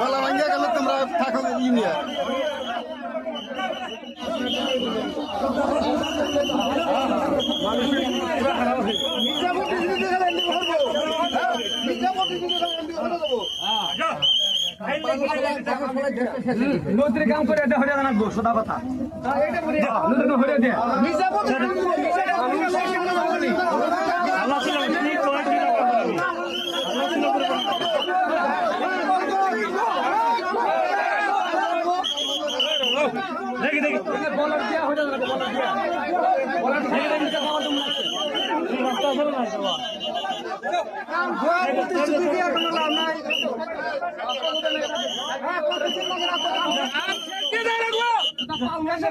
গলা ভাঙ্গা গেলে তোমরা থাকো ইউনিয়া নদীর কাম করে এটা হরিয়া জানাব সোদা কথা বলার দিয়া দেখি দেখি। আমার তুমি লাগছে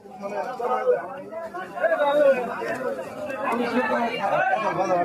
এটা ভালো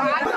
Bye.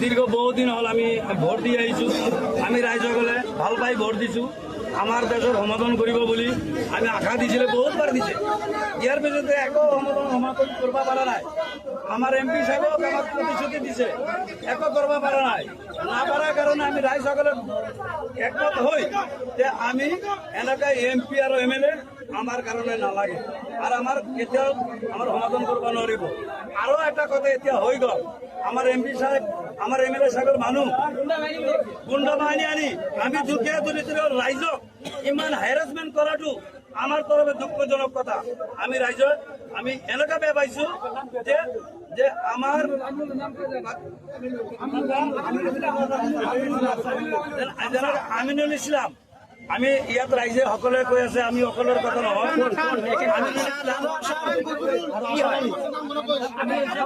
দীৰ্ঘ বহুদিন হ'ল আমি ভোট দি আহিছোঁ আমি ৰাইজসকলে ভালো পাই ভোট দিছোঁ। আমাৰ দেশৰ সমাধান কৰিব বুলি আমি আশা দিছিলে বহুতবাৰ দিছে। ইয়াৰ পিছতে একো সমাধান সমাধান কৰিব পৰা নাই। আমাৰ এম পি সাহেবক আমাক প্ৰতিশ্ৰুতি দিছে, একো কৰিব পৰা নাই। নাপাৰাৰ কাৰণে আমি ৰাইজসকলে একমত হৈ যে আমি এনেকৈ এম পি আৰু এম এল এ আমাৰ কাৰণে নালাগে আৰু আমাৰ কেতিয়াও আমাৰ সমাধান কৰিব নোৱাৰিব। আৰু এটা কথা এতিয়া হৈ গ'ল। আমাৰ এম পি সাহেব, আমাৰ এম এল এ সাহেবৰ মানুহ, গুণ্ড বাহিনী আনি আমি দুখীয়া দৰিদ্ৰ ৰাইজক ইমান হেৰাচমেণ্ট কৰাটো আমাৰ তৰফে দুঃখজনক কথা। আমি ৰাইজৰ, আমি এনেকুৱা বেয়া পাইছো যে যে যেনেকৈ আমিনুল ইছলাম আমি ইয়াত ৰাইজে সকলোৱে কৈ আছে আমি সকলোৰে কথা নহয়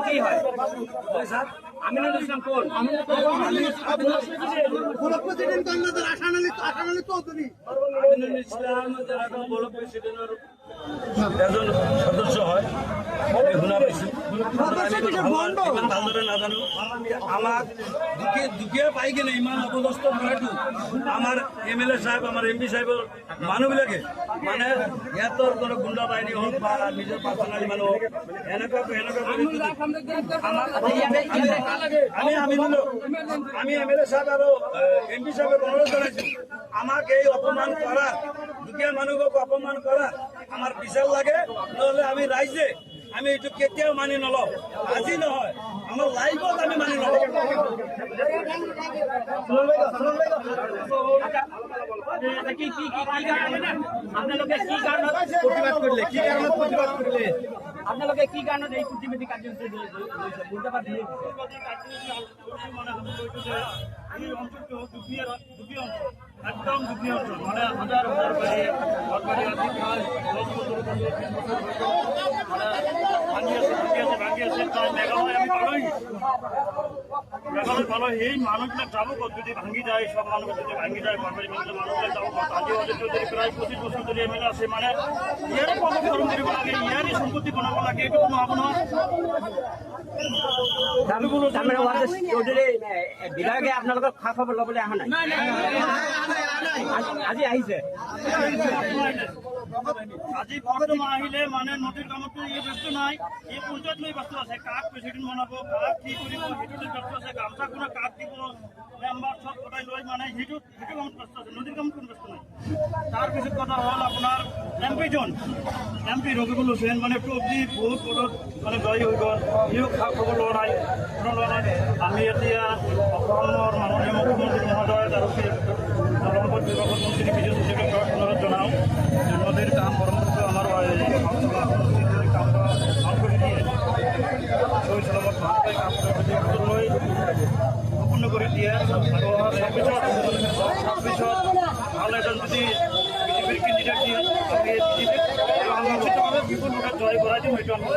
কি হয় হয়, আমিনুল ইসলাম কোন আমিনুল ইসলাম যারা এখন প্রেসিডেন্টের সদস্য হয়। দুখীয়া পাই কিনে ইমান অপদস্থ কৰাটো আমাৰ এম এল এ চাহেব আমাৰ এম পি চাহেবৰ মানুহবিলাকে মানে সিহঁতৰ কোনো গুণ্ডা বাহিনী হওক বা নিজৰ পাৰ্চনেলি মানুহ হওক এনেকুৱা এনেকুৱা আমাক আমি আমি আমি এম এল এ সাহেব আৰু এম পি সাহেবের অনুরোধ জানাইছো। আমাক এই অপমান করা দুখীয়া মানুহক অপমান করা আমার বিচার লাগে নহলে আমি রাইজে আমি এইটো কেতিয়াও মানি নলওঁ আজি নহয় আমাৰ লাইফত আমি মানি নলওঁ কি কি কি কি কাৰণত আপোনালোকে কি কাৰণত প্ৰতিবাদ কৰিলে কি কাৰণত প্ৰতিবাদ কৰিলে আপোনালোকে কি কাৰণত এই প্ৰতিবাদী কাৰ্যসূচী অঞ্চলটো একদম অঞ্চল মানে হাজার হাজার বাড়ি ঘর বাড়ি আছে মেঘালয় পালোই এই মানুষবিলাক যাব ক'ত যদি ভাঙি যায় সব মানুহ যদি ভাঙি যায় বাৰী ভাঙি মানুহবিলাক যাব ক'ত আজি অজিত যদি প্ৰায় পঁচিছ বছৰ যদি এম এল আছে মানে ইয়াৰে প্ৰমোট কৰিব লাগে ইয়াৰে সম্পত্তি বনাব লাগে এইটো নহ'ব নহয় বিধায়কে আপোনালোকক খা খবৰ ল'বলৈ অহা নাই আজি আহিছে আজি বৰ্তমান আহিলে মানে নদীৰ কামতো ই ব্যস্ত নাই। ই পঞ্চায়ত লৈ ব্যস্ত আছে। কাক প্ৰেচিডেণ্ট বনাব, কাক কি কৰিব সেইটো লৈ ব্যস্ত আছে। গামছা কোনে কাক দিব, মেম্বাৰ চব কটাই লৈ মানে সেইটো সেইটো কামত ব্যস্ত আছে। নদীৰ কামত কোনো ব্যস্ত নাই। তাৰপিছত কথা হ'ল আপোনাৰ এম পিজন এম পি ৰকিবুল মানে টপজি বহুত পদত মানে জয়ী হৈ গ'ল। সিও খা খবৰ লোৱা নাই লোৱা আমি এতিয়া অসমৰ মাননীয় মুখ্যমন্ত্ৰী মহোদয় আৰু জলসম্পদ বিভাগৰ মন্ত্ৰী বিজয় নদীৰ কাম এই কামটো ভালো কৰি দিয়ে কাম লৈ সম্পূৰ্ণ কৰি দিয়ে আৰু তাৰপিছত তাৰপিছত ভালো কেণ্ডিডেট দিয়ে আমি বিপুল ভোটত জয় কৰাই দিম সেইটো আমি